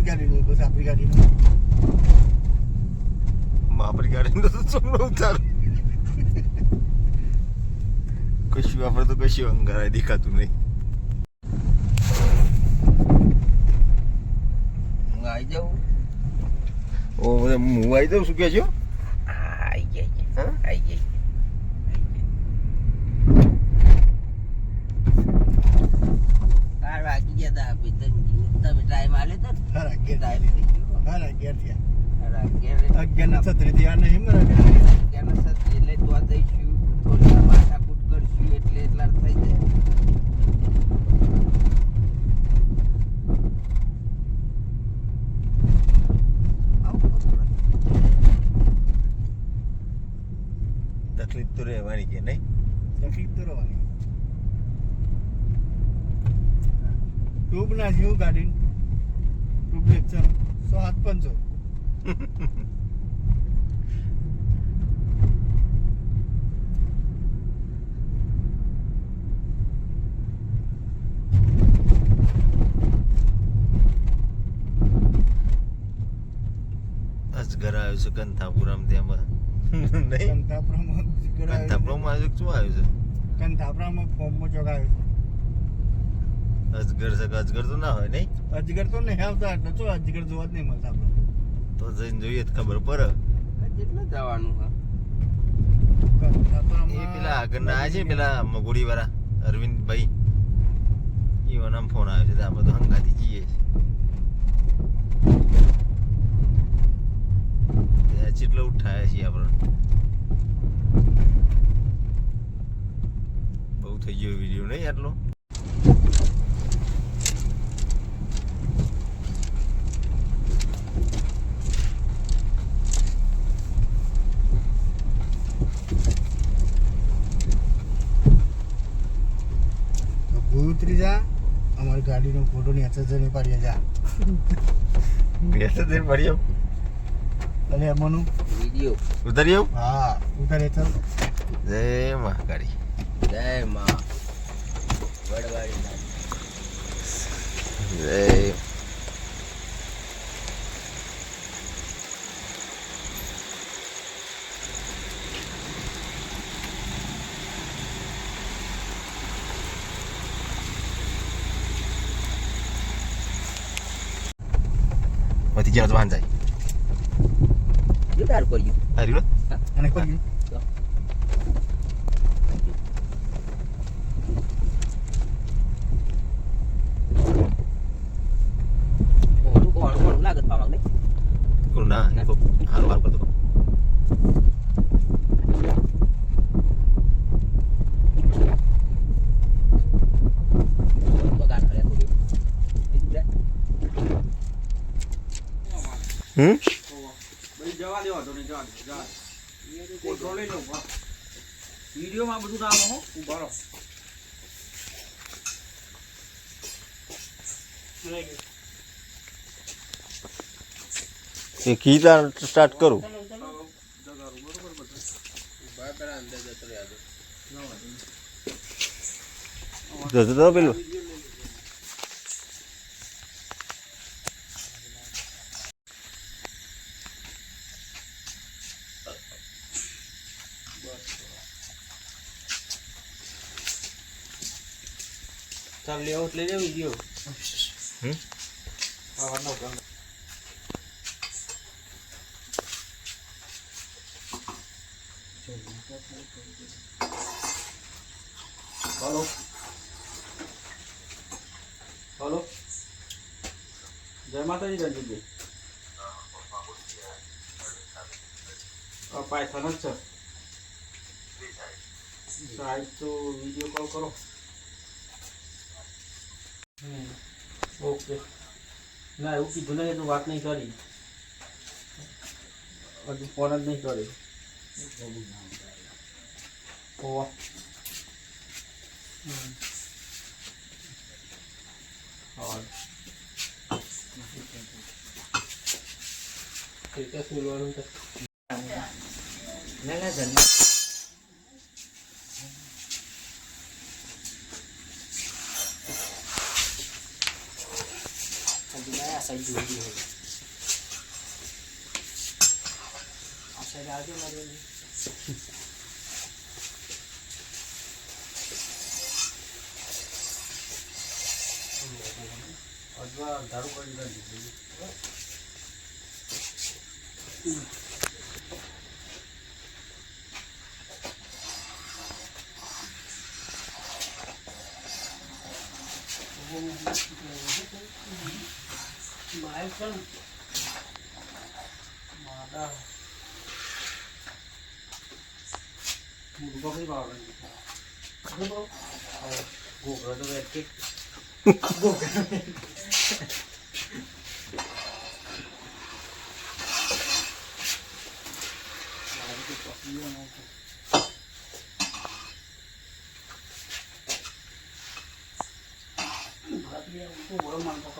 ગાડીનું બસ આપણી ગાડીનું આપણી ગાડીનું તો શું ઉતાર? કશું આપણે તો કશું અંગારા દેખાતું નહીં. હું આવી જાઉં. ઓ હું આવી જાઉં શું કે છો હા આવી જાય હા? આવી જાય બાર વાગી ગયા તા પીતનજી તમે ટાઈમ આલે તો હારા ટાઈમ અગિયાર થઈ ગયો હારા અગિયાર થયા સાડા અગિયાર અગિયાર ના છત્રી થયા નહીં? બરાબર અગિયારના સત્રી એટલે તો આ દઈશું થોડી માથા માથાકૂટ કરશું એટલે એટલા થઈ જાય. તકલીફ તો રહેવાની કે નહીં? તકલીફ તો રહેવાની. ટ્યુબ નાખ્યું ગાડી. ટ્યુબ લેક્ચર સો હાથ પંચો અજગર આવ્યો છે? કંથાપુરમ ત્યાં નહીં. કંથાપુરામાં કંથાપુરમ આવ્યું શું આવ્યું કંથાપુરામાં ફોર્મમાં ચોગાવ્યું છે. અજગર છે અજગર તો ના હોય નહીં? અજગર તો નહીં આવતા એટલે શું અજગર જોવા જ નહીં મળતા આપણે તો જઈને જોઈએ તો ખબર પડે. કેટલું જવાનું હા એ પેલા આગળના આ છે પેલા મગોડી વાળા અરવિંદભાઈ. નામ ફોન આવ્યો છે તો આપણે તો હંગાથી જઈએ છીએ. ચેટલો ઉઠાયા છીએ આપણે. બહુ થઈ ગયો વીડિયો નહીં આટલો? ઉતરી જા અમારી ગાડીનો ફોટો ની અસર પાડીએ જા. બેસે દે પડી અને વિડિયો. ઉતરી આવું? હા ઉતારે ચાલ જય મહાકાળી. જય માં વડવાડી માં. જય તો ગયા તો વાહન જાય જો તાર કર્યું હારી લો અને કોઈ ઓલું હમ ભાઈ જવા જવા કોન્ટ્રોલ લઈ લઉં વિડીયોમાં બધું નામ હો ઊભા રહો. એ કીધા સ્ટાર્ટ કરું. જતો પેલું. ચાલ લેવો એટલે લેવો હમ? હલો. હલો. જય માતાજી રંજીતભાઈ પાયથન જ છે. સાહેબ તો વીડિયો કોલ કરો. ઓકે. ના એવું કીધું નહીં તો વાત નહીં કરી. હજુ ફોન જ નહીં કરી ઓવા હમ. હા. ઠીક છે બોલવાનું તો. ના ના સાઈડ જોઈ હોય. આ સાઈડ આવજો મારી અજવા ધારું કરી ભાવ ગોગળો તો વેચે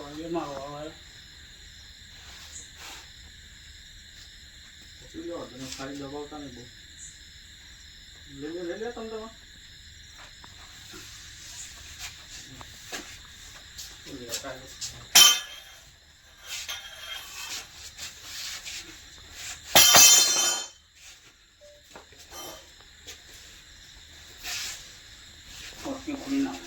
ખાલી દબાવતા નહીં બહુ લઈ લે લઈ લે તમે તમે પાછળ આવી જાઓ સીધા ભાઈ શું છે તઈ બી આવી જાઓ આપણે જતો લે કોઈ શું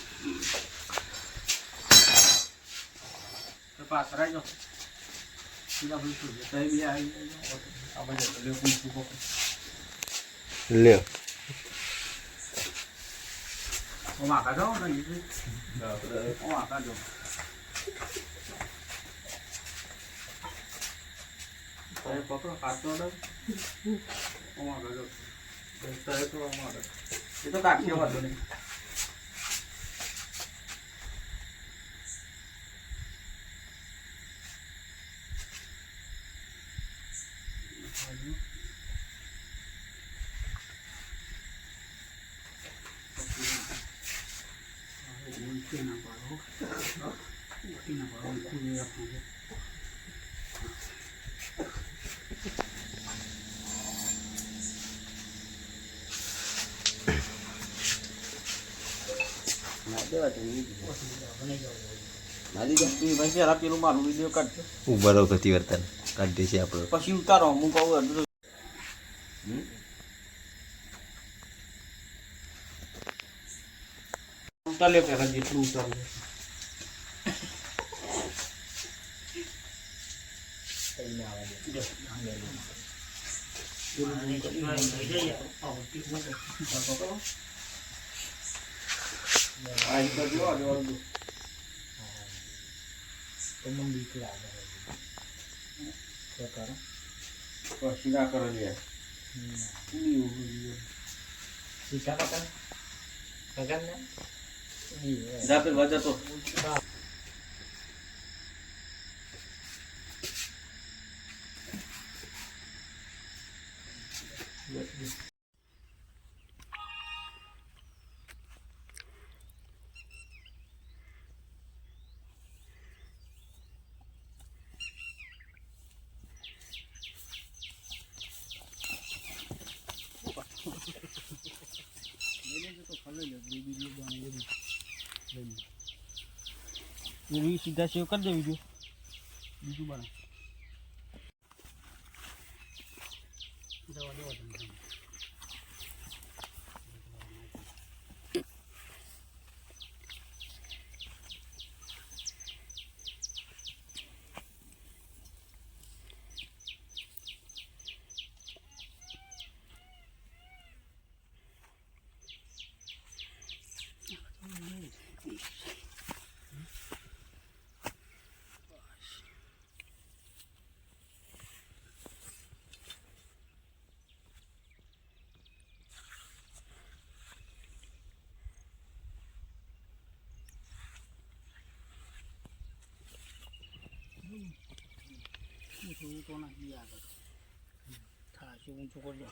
પકડ લ્યો હું આકા જાઉં ને હું આકા જાઉં તારે પકડો કાચો ઓર્ડર હું આગળ જાઉં તારે તો હું આગળ એ તો કાઢી વાંધો નહીં ભાઈ પેલા પેલું મારું વીડિયો કાઢજો ઊભા રહો ગતિ વર્તન કાઢીએ છીએ આપણે પછી ઉતારો હું કહું અડધું ઉતાર લે પેલા જેટલું ઉતારવું આ એક બાજુ આ બાજુ. પછી ના કરો જા પેલ વાજા તો સીધા સેવ કરી દે બીજું બીજું બને ઊંચું તો નાખી આગળ થાશે ઊંચું કરજો